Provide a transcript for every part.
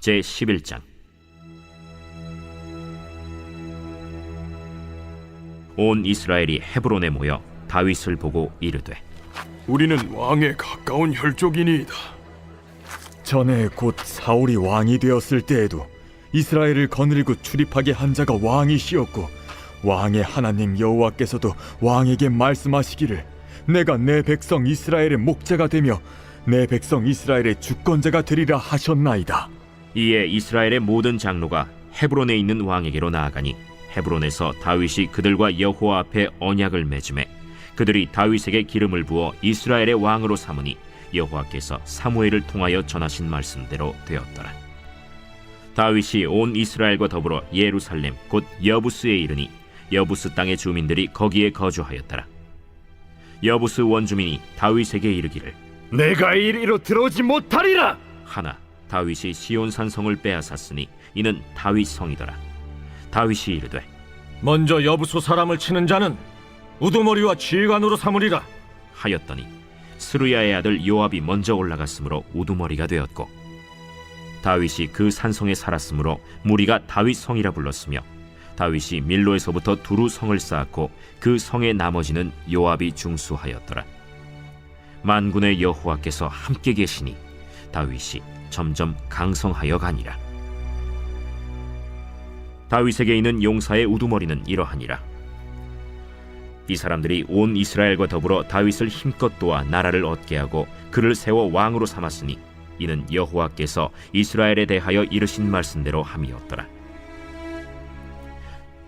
제 11장 온 이스라엘이 헤브론에 모여 다윗을 보고 이르되 우리는 왕에 가까운 혈족이니이다. 전에 곧 사울이 왕이 되었을 때에도 이스라엘을 거느리고 출입하게 한 자가 왕이시었고 왕의 하나님 여호와께서도 왕에게 말씀하시기를 내가 내 백성 이스라엘의 목자가 되며 내 백성 이스라엘의 주권자가 되리라 하셨나이다. 이에 이스라엘의 모든 장로가 헤브론에 있는 왕에게로 나아가니 헤브론에서 다윗이 그들과 여호와 앞에 언약을 맺음에 그들이 다윗에게 기름을 부어 이스라엘의 왕으로 삼으니 여호와께서 사무엘을 통하여 전하신 말씀대로 되었더라. 다윗이 온 이스라엘과 더불어 예루살렘 곧 여부스에 이르니 여부스 땅의 주민들이 거기에 거주하였더라. 여부스 원주민이 다윗에게 이르기를 내가 이리로 들어오지 못하리라. 하나 다윗이 시온 산성을 빼앗았으니 이는 다윗 성이더라. 다윗이 이르되 먼저 여부소 사람을 치는 자는 우두머리와 지휘관으로 삼으리라. 하였더니 스루야의 아들 요압이 먼저 올라갔으므로 우두머리가 되었고 다윗이 그 산성에 살았으므로 무리가 다윗 성이라 불렀으며 다윗이 밀로에서부터 두루 성을 쌓았고 그 성의 나머지는 요압이 중수하였더라. 만군의 여호와께서 함께 계시니 다윗이 점점 강성하여 가니라. 다윗에게 있는 용사의 우두머리는 이러하니라. 이 사람들이 온 이스라엘과 더불어 다윗을 힘껏 도와 나라를 얻게 하고 그를 세워 왕으로 삼았으니 이는 여호와께서 이스라엘에 대하여 이르신 말씀대로 함이었더라.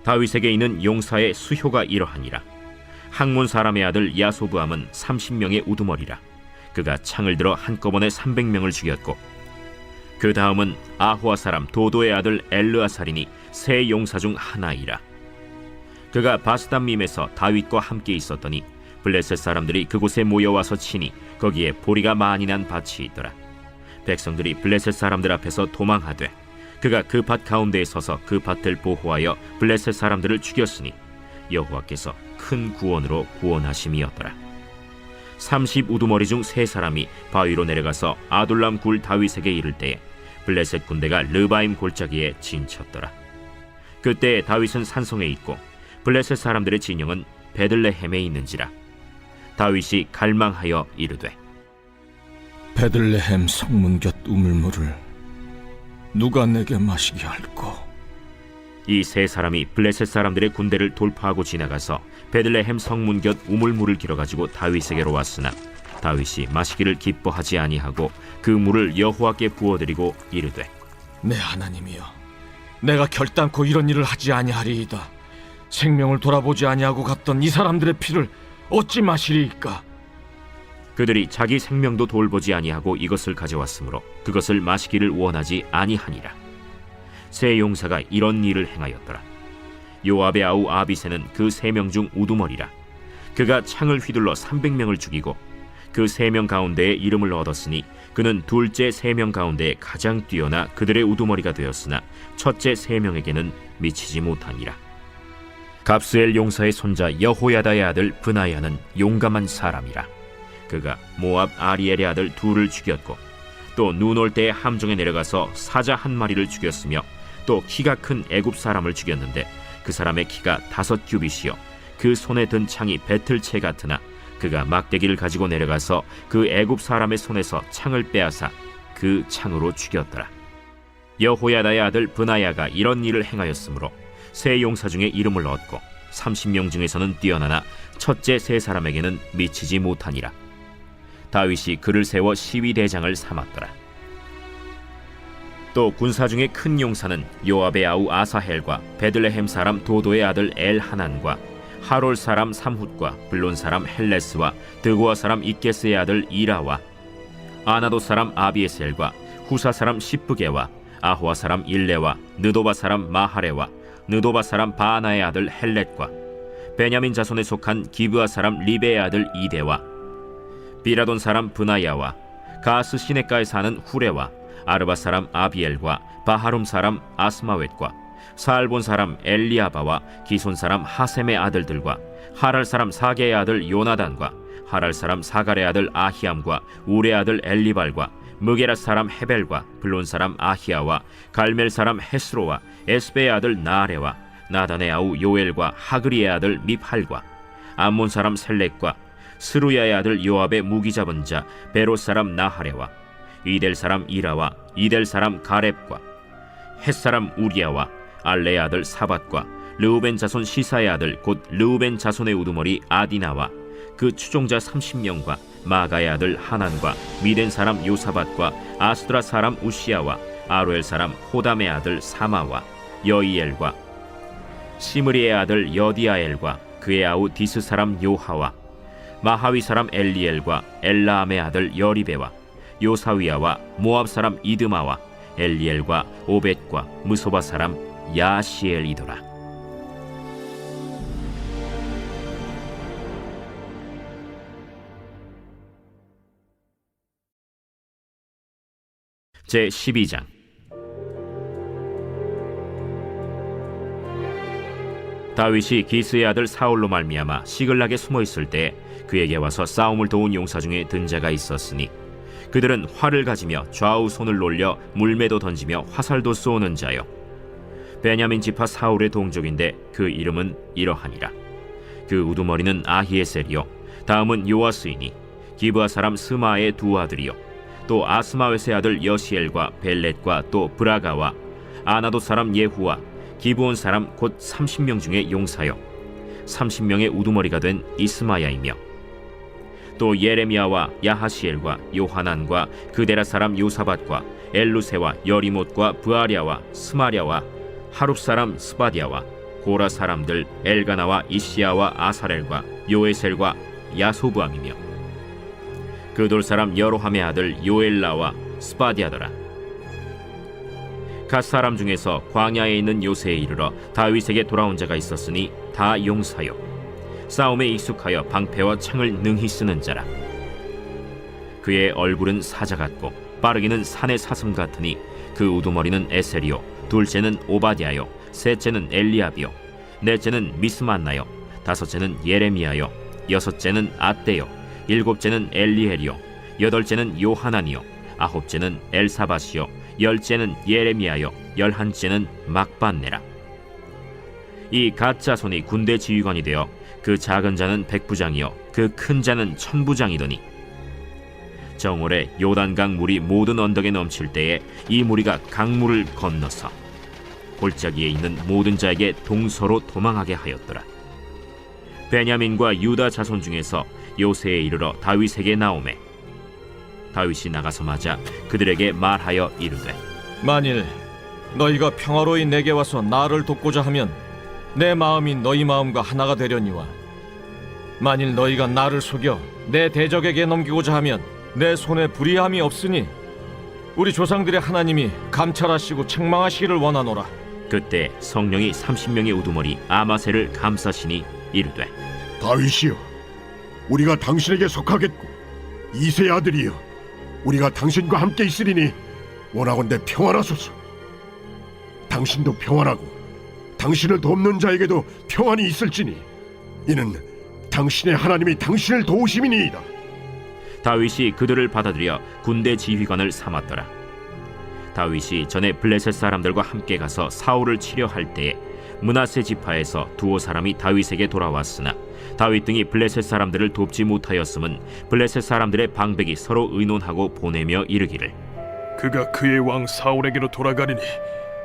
다윗에게 있는 용사의 수효가 이러하니라. 항문 사람의 아들 야소부함은 30명의 우두머리라. 그가 창을 들어 한꺼번에 300명을 죽였고 그 다음은 아호아 사람 도도의 아들 엘르아살이니 세 용사 중 하나이라. 그가 바스담밈에서 다윗과 함께 있었더니 블레셋 사람들이 그곳에 모여와서 치니 거기에 보리가 많이 난 밭이 있더라. 백성들이 블레셋 사람들 앞에서 도망하되 그가 그 밭 가운데에 서서 그 밭을 보호하여 블레셋 사람들을 죽였으니 여호와께서 큰 구원으로 구원하심이었더라. 30 우두머리 중 세 사람이 바위로 내려가서 아둘람 굴 다윗에게 이를 때에 블레셋 군대가 르바임 골짜기에 진쳤더라. 그때 다윗은 산성에 있고 블레셋 사람들의 진영은 베들레헴에 있는지라 다윗이 갈망하여 이르되 베들레헴 성문 곁 우물물을 누가 내게 마시게 할꼬? 이 세 사람이 블레셋 사람들의 군대를 돌파하고 지나가서 베들레헴 성문 곁 우물물을 길어가지고 다윗에게로 왔으나 다윗이 마시기를 기뻐하지 아니하고 그 물을 여호와께 부어드리고 이르되 내 하나님이여, 내가 결단코 이런 일을 하지 아니하리이다. 생명을 돌아보지 아니하고 갔던 이 사람들의 피를 어찌 마시리이까? 그들이 자기 생명도 돌보지 아니하고 이것을 가져왔으므로 그것을 마시기를 원하지 아니하니라. 세 용사가 이런 일을 행하였더라. 요압의 아우 아비세는 그 세 명 중 우두머리라. 그가 창을 휘둘러 300명을 죽이고 그 세 명 가운데에 이름을 얻었으니 그는 둘째 세 명 가운데 가장 뛰어나 그들의 우두머리가 되었으나 첫째 세 명에게는 미치지 못하니라. 갑스엘 용사의 손자 여호야다의 아들 브나야는 용감한 사람이라. 그가 모압 아리엘의 아들 둘을 죽였고 또 눈 올 때에 함정에 내려가서 사자 한 마리를 죽였으며 또 키가 큰 애굽 사람을 죽였는데 그 사람의 키가 다섯 규빗이요 그 손에 든 창이 배틀채 같으나 그가 막대기를 가지고 내려가서 그 애굽 사람의 손에서 창을 빼앗아 그 창으로 죽였더라 여호야다의 아들 브나야가 이런 일을 행하였으므로 세 용사 중에 이름을 얻고 30명 중에서는 뛰어나나 첫째 세 사람에게는 미치지 못하니라 다윗이 그를 세워 시위 대장을 삼았더라. 또 군사 중에 큰 용사는 요압의 아우 아사헬과 베들레헴 사람 도도의 아들 엘 하난과 하롤 사람 삼훗과 블론 사람 헬레스와 드고아 사람 이케스의 아들 이라와 아나도 사람 아비에셀과 후사 사람 시프게와 아호아 사람 일레와 느도바 사람 마하레와 느도바 사람 바나의 아들 헬렛과 베냐민 자손에 속한 기브아 사람 리베의 아들 이데와 비라돈 사람 브나야와 가스 시내가에 사는 후레와 아르바 사람 아비엘과 바하룸 사람 아스마웻과 살본 사람 엘리아바와 기손 사람 하셈의 아들들과 하랄 사람 사게의 아들 요나단과 하랄 사람 사갈의 아들 아히암과 우레 아들 엘리발과 무게라 사람 헤벨과 블론 사람 아히야와 갈멜 사람 헤스로와 에스베의 아들 나아레와 나단의 아우 요엘과 하그리의 아들 미팔과 암몬 사람 셀렉과 스루야의 아들 요압의 무기 잡은 자 베로 사람 나하레와 이델 사람 이라와 이델 사람 가렙과 헷 사람 우리야와 알레의 아들 사밧과 르우벤 자손 시사의 아들 곧 르우벤 자손의 우두머리 아디나와 그 추종자 30명과 마가의 아들 하난과 미덴 사람 요사밧과 아스드라 사람 우시야와 아로엘 사람 호담의 아들 사마와 여이엘과 시므리의 아들 여디아엘과 그의 아우 디스 사람 요하와 마하위 사람 엘리엘과 엘라암의 아들 여리베와 요사위야와 모압 사람 이드마와 엘리엘과 오벳과 무소바 사람 야시엘이더라. 제 12장 다윗이 기스의 아들 사울로 말미암아 시글락에 숨어 있을 때 그에게 와서 싸움을 도운 용사 중에 든 자가 있었으니 그들은 활을 가지며 좌우 손을 놀려 물매도 던지며 화살도 쏘는 자요 베냐민 지파 사울의 동족인데 그 이름은 이러하니라. 그 우두머리는 아히에셀이요. 다음은 요아스이니 기브아 사람 스마의 두 아들이요. 또 아스마웨스의 아들 여시엘과 벨렛과 또 브라가와 아나도 사람 예후와 기브온 사람 곧 30명 중에 용사요. 30명의 우두머리가 된 이스마야이며 또 예레미야와 야하시엘과 요하난과 그데라 사람 요사밧과 엘루세와 여리못과 부아랴와 스마랴와 하룹 사람 스바디아와 고라 사람들 엘가나와 이시야와 아사렐과 요에셀과 야소부암이며 그돌 사람 여로함의 아들 요엘라와 스바디아더라. 갓 사람 중에서 광야에 있는 요새에 이르러 다윗에게 돌아온 자가 있었으니 다 용사요 싸움에 익숙하여 방패와 창을 능히 쓰는 자라. 그의 얼굴은 사자 같고 빠르기는 산의 사슴 같으니 그 우두머리는 에셀이요 둘째는 오바디아요. 셋째는 엘리압이요. 넷째는 미스만나요. 다섯째는 예레미야요. 여섯째는 아떼요. 일곱째는 엘리엘이요. 여덟째는 요하나니요. 아홉째는 엘사바시요. 열째는 예레미야요. 열한째는 막반네라. 이 가짜 손이 군대 지휘관이 되어 그 작은 자는 백부장이요. 그 큰 자는 천부장이더니. 정월에 요단강 물이 모든 언덕에 넘칠 때에 이 무리가 강물을 건너서 골짜기에 있는 모든 자에게 동서로 도망하게 하였더라. 베냐민과 유다 자손 중에서 요새에 이르러 다윗에게 나오매 다윗이 나가서 맞아 그들에게 말하여 이르되 만일 너희가 평화로이 내게 와서 나를 돕고자 하면 내 마음이 너희 마음과 하나가 되려니와 만일 너희가 나를 속여 내 대적에게 넘기고자 하면 내 손에 불의함이 없으니 우리 조상들의 하나님이 감찰하시고 책망하시기를 원하노라 그때 성령이 30명의 우두머리 아마세를 감싸시니 이르되 다윗이여, 우리가 당신에게 속하겠고 이세 아들이여, 우리가 당신과 함께 있으리니 원하건대 평안하소서. 당신도 평안하고 당신을 돕는 자에게도 평안이 있을지니 이는 당신의 하나님이 당신을 도우심이니이다. 다윗이 그들을 받아들여 군대 지휘관을 삼았더라. 다윗이 전에 블레셋 사람들과 함께 가서 사울을 치려 할 때에 문하세 지파에서 두어 사람이 다윗에게 돌아왔으나 다윗 등이 블레셋 사람들을 돕지 못하였음은 블레셋 사람들의 방백이 서로 의논하고 보내며 이르기를 그가 그의 왕 사울에게로 돌아가리니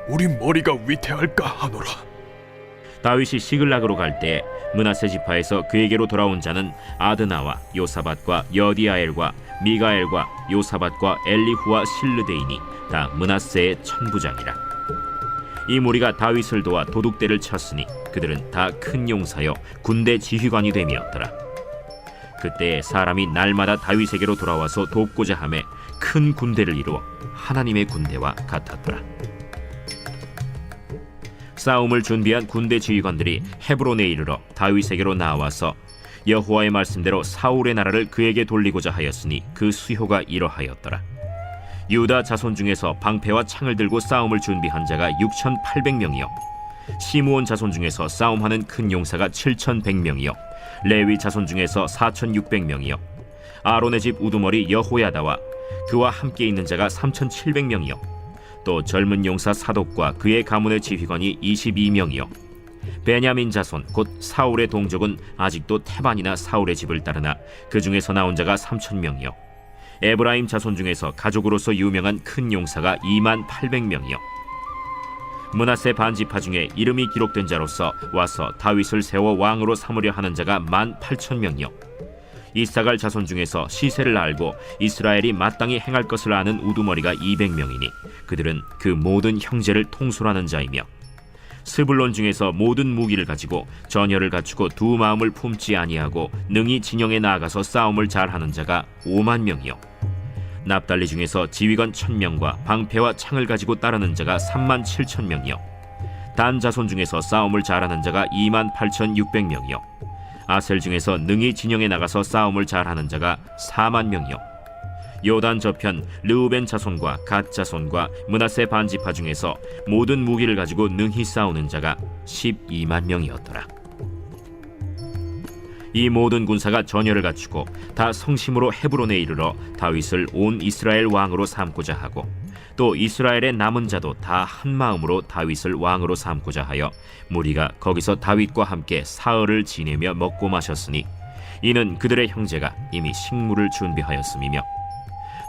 우리 머리가 위태할까 하노라. 다윗이 시글락으로 갈때 문하세 지파에서 그에게로 돌아온 자는 아드나와 요사밧과 여디아엘과 미가엘과 요사밧과 엘리후와 실르데이니 다 문하세의 천부장이라. 이 무리가 다윗을 도와 도둑대를 쳤으니 그들은 다 큰 용사여 군대 지휘관이 됨이었더라. 그때 사람이 날마다 다윗에게로 돌아와서 돕고자 하매 큰 군대를 이루어 하나님의 군대와 같았더라. 싸움을 준비한 군대 지휘관들이 헤브론에 이르러 다윗에게로 나와서 여호와의 말씀대로 사울의 나라를 그에게 돌리고자 하였으니 그 수효가 이러하였더라. 유다 자손 중에서 방패와 창을 들고 싸움을 준비한 자가 6,800명이요. 시므온 자손 중에서 싸움하는 큰 용사가 7,100명이요. 레위 자손 중에서 4,600명이요. 아론의 집 우두머리 여호야다와 그와 함께 있는 자가 3,700명이요 또 젊은 용사 사독과 그의 가문의 지휘관이 22명이요 베냐민 자손 곧 사울의 동족은 아직도 태반이나 사울의 집을 따르나 그 중에서 나온 자가 3,000명이요. 에브라임 자손 중에서 가족으로서 유명한 큰 용사가 2만 800명이요. 문하세 반지파 중에 이름이 기록된 자로서 와서 다윗을 세워 왕으로 삼으려 하는 자가 만 8천 명이요. 이사갈 자손 중에서 시세를 알고 이스라엘이 마땅히 행할 것을 아는 우두머리가 200명이니 그들은 그 모든 형제를 통솔하는 자이며 스불론 중에서 모든 무기를 가지고 전열을 갖추고 두 마음을 품지 아니하고 능히 진영에 나아가서 싸움을 잘하는 자가 5만 명이요. 납달리 중에서 지휘관 천명과 방패와 창을 가지고 따르는 자가 3만 7천 명이요. 단 자손 중에서 싸움을 잘하는 자가 2만 8천 6백명이요. 아셀 중에서 능히 진영에 나가서 싸움을 잘하는 자가 4만 명이요 요단 저편 르우벤 자손과 갓 자손과 문하세 반지파 중에서 모든 무기를 가지고 능히 싸우는 자가 12만 명이었더라. 이 모든 군사가 전열을 갖추고 다 성심으로 헤브론에 이르러 다윗을 온 이스라엘 왕으로 삼고자 하고 또 이스라엘의 남은 자도 다 한 마음으로 다윗을 왕으로 삼고자 하여 무리가 거기서 다윗과 함께 사흘을 지내며 먹고 마셨으니 이는 그들의 형제가 이미 식물을 준비하였음이며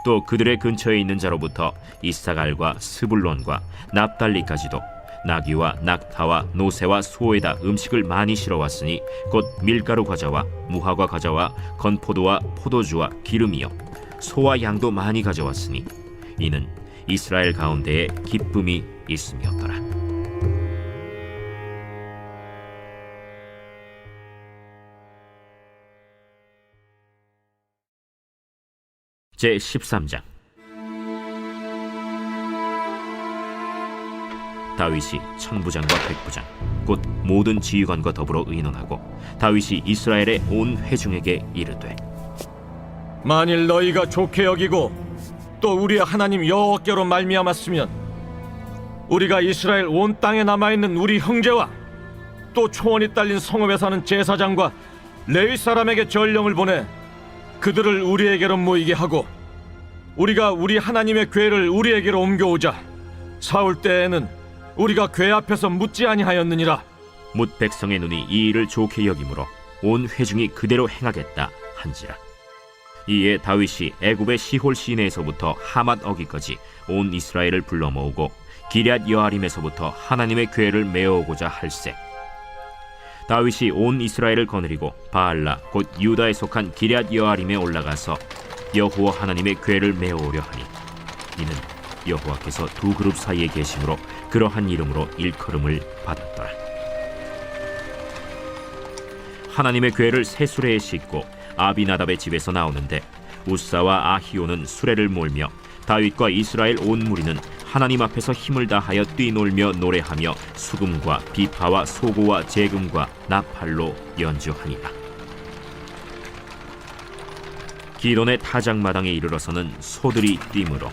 또 그들의 근처에 있는 자로부터 이사갈과 스불론과 납달리까지도 나귀와 낙타와 노새와 소에다 음식을 많이 실어왔으니 곧 밀가루 과자와 무화과 과자와 건포도와 포도주와 기름이요 소와 양도 많이 가져왔으니 이는 이스라엘 가운데에 기쁨이 있음이었더라. 제 13장. 다윗이 천부장과 백부장 곧 모든 지휘관과 더불어 의논하고 다윗이 이스라엘의 온 회중에게 이르되 만일 너희가 좋게 여기고 또 우리의 하나님 여호와께로 말미암았으면 우리가 이스라엘 온 땅에 남아 있는 우리 형제와 또 초원이 딸린 성읍에 사는 제사장과 레위 사람에게 전령을 보내 그들을 우리에게로 모이게 하고 우리가 우리 하나님의 궤를 우리에게로 옮겨오자. 사울 때에는 우리가 궤 앞에서 묻지 아니하였느니라. 뭇 백성의 눈이 이 일을 좋게 여기므로 온 회중이 그대로 행하겠다 한지라. 이에 다윗이 애굽의 시홀 시내에서부터 하맛 어기까지 온 이스라엘을 불러 모으고 기럇 여아림에서부터 하나님의 궤를 메어오고자 할세 다윗이 온 이스라엘을 거느리고 바알라 곧 유다에 속한 기럇 여아림에 올라가서 여호와 하나님의 궤를 메어오려 하니 이는 여호와께서 두 그룹 사이에 계심으로 그러한 이름으로 일컬음을 받았더라. 하나님의 궤를 새 수레에 싣고 아비나답의 집에서 나오는데 우사와 아히오는 수레를 몰며 다윗과 이스라엘 온 무리는 하나님 앞에서 힘을 다하여 뛰놀며 노래하며 수금과 비파와 소고와 재금과 나팔로 연주하니라. 기돈의 타작마당에 이르러서는 소들이 뛰므로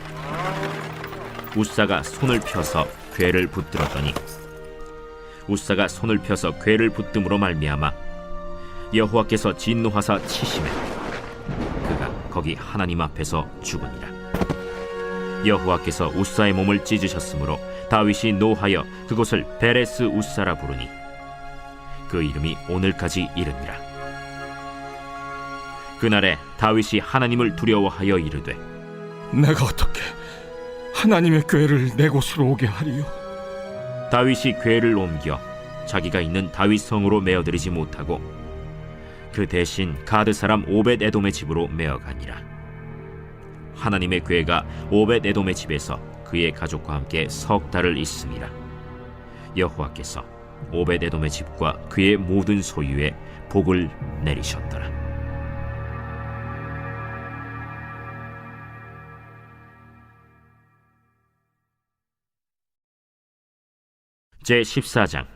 우사가 손을 펴서 궤를 붙들었더니 우사가 손을 펴서 궤를 붙듦으로 말미암아 여호와께서 진노하사 치심에 그가 거기 하나님 앞에서 죽으니라 여호와께서 우사의 몸을 찢으셨으므로 다윗이 노하여 그곳을 베레스 우사라 부르니 그 이름이 오늘까지 이르니라 그날에 다윗이 하나님을 두려워하여 이르되 내가 어떻게 하나님의 궤를 내 곳으로 오게 하리요 다윗이 궤를 옮겨 자기가 있는 다윗 성으로 메어들이지 못하고 그 대신 가드 사람 오벳 에돔의 집으로 메어가니라. 하나님의 궤가 오벳 에돔의 집에서 그의 가족과 함께 석 달을 있음이라. 여호와께서 오벳 에돔의 집과 그의 모든 소유에 복을 내리셨더라. 제 14장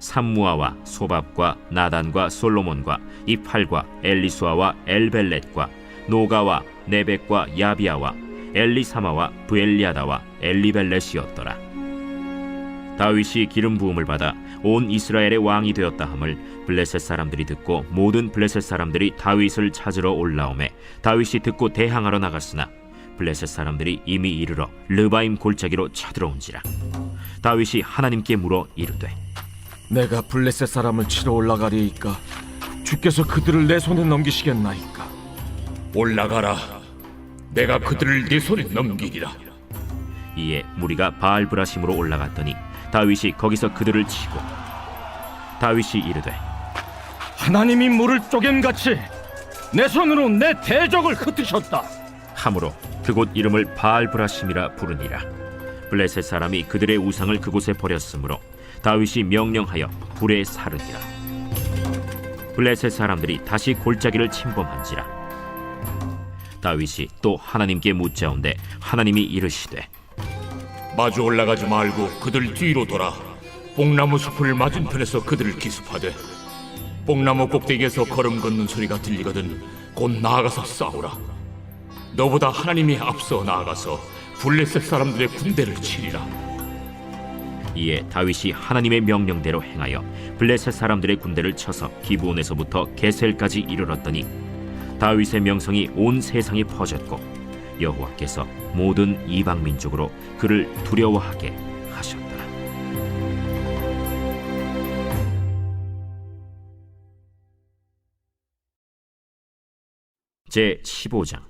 삼무아와 소밥과 나단과 솔로몬과 이팔과 엘리수아와 엘벨렛과 노가와 네벡과 야비아와 엘리사마와 부엘리아다와 엘리벨렛이었더라. 다윗이 기름 부음을 받아 온 이스라엘의 왕이 되었다 함을 블레셋 사람들이 듣고 모든 블레셋 사람들이 다윗을 찾으러 올라오매 다윗이 듣고 대항하러 나갔으나 블레셋 사람들이 이미 이르러 르바임 골짜기로 쳐들어온지라 다윗이 하나님께 물어 이르되 내가 블레셋 사람을 치러 올라가리이까 주께서 그들을 내 손에 넘기시겠나이까 올라가라. 내가 그들을 네 손에 넘기리라. 이에 무리가 바알브라심으로 올라갔더니 다윗이 거기서 그들을 치고 다윗이 이르되 하나님이 물을 쪼갬같이 내 손으로 내 대적을 흩으셨다 함으로 그곳 이름을 바알브라심이라 부르니라 블레셋 사람이 그들의 우상을 그곳에 버렸으므로 다윗이 명령하여 불에 사르니라 블레셋 사람들이 다시 골짜기를 침범한지라 다윗이 또 하나님께 묻자온데 하나님이 이르시되 마주 올라가지 말고 그들 뒤로 돌아. 뽕나무 숲을 맞은편에서 그들을 기습하되 뽕나무 꼭대기에서 걸음 걷는 소리가 들리거든 곧 나아가서 싸우라. 너보다 하나님이 앞서 나아가서 블레셋 사람들의 군대를 치리라. 이에 다윗이 하나님의 명령대로 행하여 블레셋 사람들의 군대를 쳐서 기브온에서부터 게셀까지 이르렀더니 다윗의 명성이 온 세상에 퍼졌고 여호와께서 모든 이방 민족으로 그를 두려워하게 하셨더라. 제 15장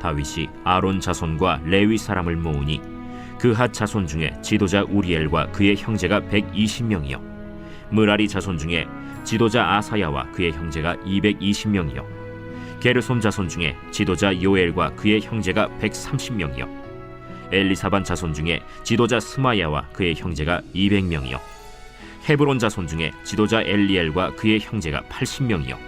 다윗이 아론 자손과 레위 사람을 모으니 그핫 자손 중에 지도자 우리엘과 그의 형제가 120명이요. 무라리 자손 중에 지도자 아사야와 그의 형제가 220명이요. 게르손 자손 중에 지도자 요엘과 그의 형제가 130명이요. 엘리사반 자손 중에 지도자 스마야와 그의 형제가 200명이요. 헤브론 자손 중에 지도자 엘리엘과 그의 형제가 80명이요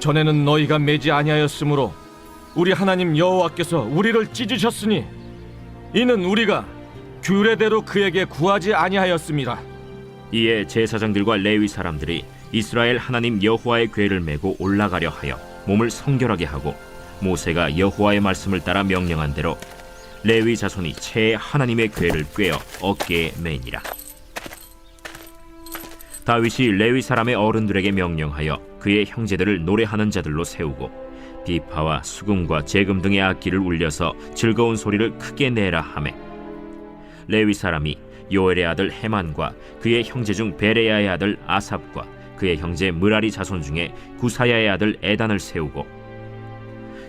전에는 너희가 매지 아니하였으므로 우리 하나님 여호와께서 우리를 찢으셨으니 이는 우리가 규례대로 그에게 구하지 아니하였습니다. 이에 제사장들과 레위 사람들이 이스라엘 하나님 여호와의 궤를 메고 올라가려 하여 몸을 성결하게 하고 모세가 여호와의 말씀을 따라 명령한 대로 레위 자손이 채 하나님의 궤를 꿰어 어깨에 매니라 다윗이 레위 사람의 어른들에게 명령하여 그의 형제들을 노래하는 자들로 세우고 비파와 수금과 재금 등의 악기를 울려서 즐거운 소리를 크게 내라 하매. 레위 사람이 요엘의 아들 헤만과 그의 형제 중 베레야의 아들 아삽과 그의 형제 무라리 자손 중에 구사야의 아들 에단을 세우고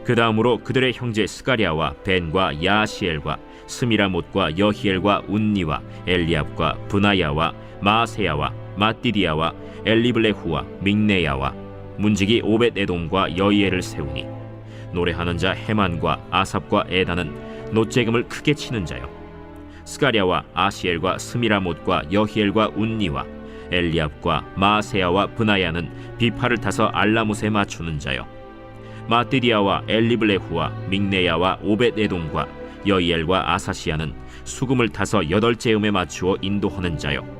그 다음으로 그들의 형제 스가랴와 벤과 야시엘과 스미라못과 여히엘과 운니와 엘리압과 분하야와 마세야와 마띠디야와 엘리블레후와 믹네야와 문지기 오벳 에돔과 여이엘을 세우니 노래하는 자 헤만과 아삽과 에단은 노재금을 크게 치는 자요. 스가랴와 아시엘과 스미라못과 여히엘과 운니와 엘리압과 마세야와 브나야는 비파를 타서 알라못에 맞추는 자요. 마띠디아와 엘리블레후와 믹네야와 오벳에돔과 여이엘과 아사시아는 수금을 타서 여덟째 음에 맞추어 인도하는 자요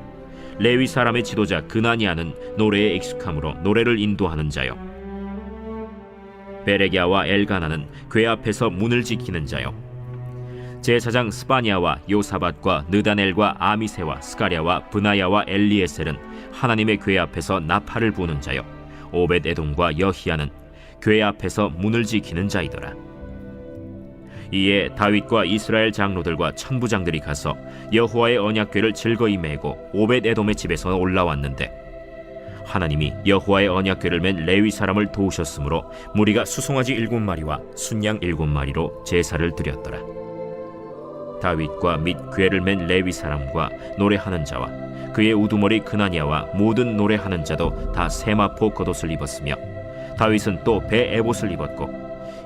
레위 사람의 지도자 그나니아는 노래에 익숙함으로 노래를 인도하는 자요. 베레기아와 엘가나는 궤 앞에서 문을 지키는 자요. 제사장 스파니아와 요사밧과 느다넬과 아미세와 스가랴와 브나야와 엘리에셀은 하나님의 궤 앞에서 나팔을 부는 자요. 오벳 에돔과 여히야는 궤 앞에서 문을 지키는 자이더라 이에 다윗과 이스라엘 장로들과 천부장들이 가서 여호와의 언약궤를 즐거이 메고 오벳 에돔의 집에서 올라왔는데 하나님이 여호와의 언약궤를 맨 레위 사람을 도우셨으므로 무리가 수송아지 일곱 마리와 순양 일곱 마리로 제사를 드렸더라. 다윗과 및 궤를 맨 레위 사람과 노래하는 자와 그의 우두머리 그나니아와 모든 노래하는 자도 다 세마포 겉옷을 입었으며 다윗은 또 배 에봇을 입었고